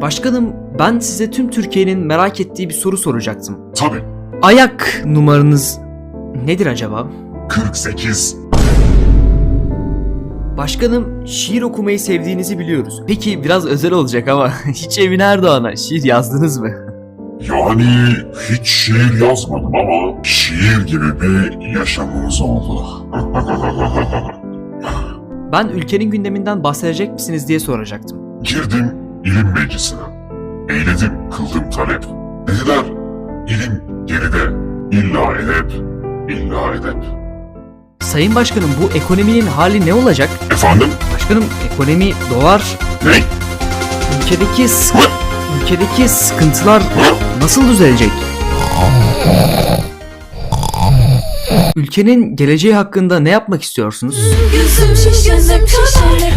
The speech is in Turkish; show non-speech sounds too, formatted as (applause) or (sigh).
Başkanım ben size tüm Türkiye'nin merak ettiği bir soru soracaktım. Tabii. Ayak numaranız nedir acaba? 48. Başkanım şiir okumayı sevdiğinizi biliyoruz. Peki biraz özel olacak ama (laughs) hiç Emin Erdoğan'a şiir yazdınız mı? Yani hiç şiir yazmadım ama şiir gibi bir yaşamımız oldu. (laughs) Ben ülkenin gündeminden bahsedecek misiniz diye soracaktım. Girdim ilim meclisine. Eyledim, kıldım talep. Dediler, ilim geride. İlla edep, illa edep. Sayın Başkanım bu ekonominin hali ne olacak? Efendim? Başkanım ekonomi dolar, Ne? ülkedeki sık- ülkedeki sıkıntılar nasıl düzelecek? Ülkenin geleceği hakkında ne yapmak istiyorsunuz? Gözüm şiş gözüm şişer